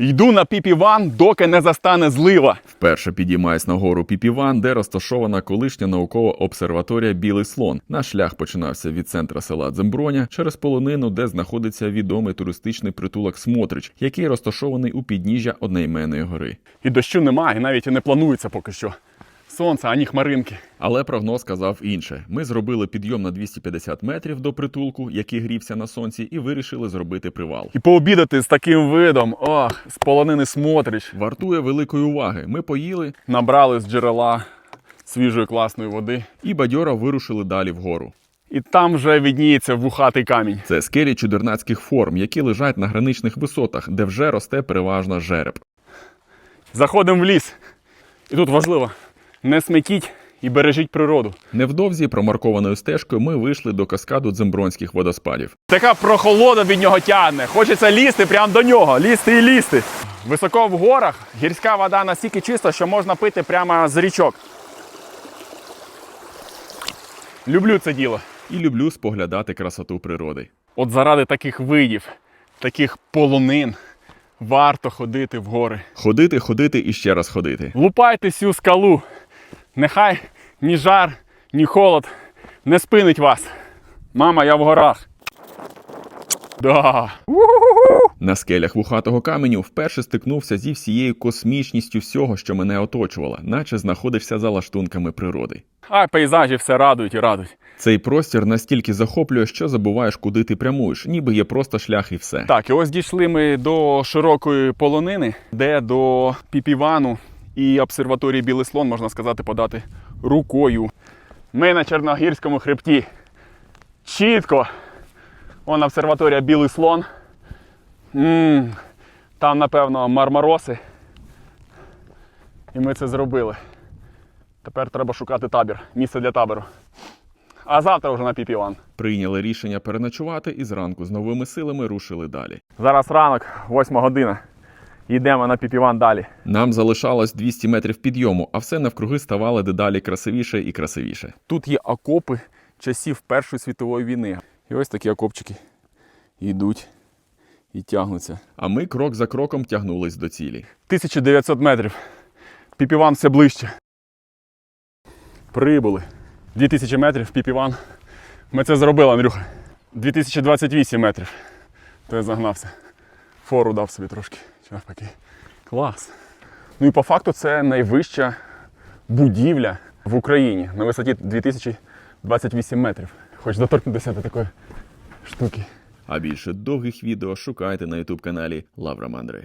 Йду на піпіван, доки не застане злива. Вперше підіймаюсь на гору Піпіван, де розташована колишня наукова обсерваторія Білий слон. Наш шлях починався від центра села Дземброня через полонину, де знаходиться відомий туристичний притулок Смотрич, який розташований у підніжжя одноіменної гори. І дощу немає, і навіть і не планується поки що. Сонце, ані хмаринки. Але прогноз казав інше. Ми зробили підйом на 250 метрів до притулку, який грівся на сонці, і вирішили зробити привал. І пообідати з таким видом, ох, з полонини смотрич. Вартує великої уваги. Ми поїли Набрали з джерела свіжої класної води. і бадьора вирушили далі вгору. І там вже відніється вухатий камінь. Це скелі чудернацьких форм, які лежать на граничних висотах, де вже росте переважно жереб. Заходимо в ліс. І тут важливо: не смітіть і бережіть природу. Невдовзі промаркованою стежкою ми вийшли до каскаду дзембронських водоспадів. Така прохолода від нього тягне. Хочеться лізти прямо до нього, лізти і лізти. Високо в горах гірська вода настільки чиста, що можна пити прямо з річок. Люблю це діло. І люблю споглядати красоту природи. От заради таких видів, таких полонин, варто ходити в гори. Ходити, ходити і ще раз ходити. Лупайте цю скалу. Нехай ні жар, ні холод не спинить вас. Мама, я в горах. Да. На скелях вухатого каменю вперше стикнувся зі всією космічністю всього, що мене оточувало, наче знаходишся за лаштунками природи. А пейзажі все радують і радують. Цей простір настільки захоплює, що забуваєш, куди ти прямуєш, ніби є просто шлях і все. Так, і ось дійшли ми до широкої полонини, де до Піпівану і обсерваторії Білий Слон, можна сказати, подати рукою. Ми на Чорногірському хребті. Чітко. Вон обсерваторія Білий Слон. м Там, напевно, мармароси. І ми це зробили. Тепер треба шукати табір, місце для табору. А завтра вже на Піпіван. Прийняли рішення переночувати і зранку з новими силами рушили далі. Зараз ранок, 8 година. Йдемо на Піпіван далі. Нам залишалось 200 метрів підйому, а все навкруги ставало дедалі красивіше і красивіше. Тут є окопи часів Першої світової війни. І ось такі окопчики йдуть і тягнуться. А ми крок за кроком тягнулись до цілі. 1900 метрів. Піпіван все ближче. Прибули. 2000 метрів Піпіван. Ми це зробили, Андрюха. 2028 метрів. То я загнався. Фору дав собі трошки. Чи навпаки. Клас. Ну і по факту це найвища будівля в Україні на висоті 2028 метрів. Хоч доторкнутися до такої штуки. А більше довгих відео шукайте на ютуб каналі Лавра Мандри.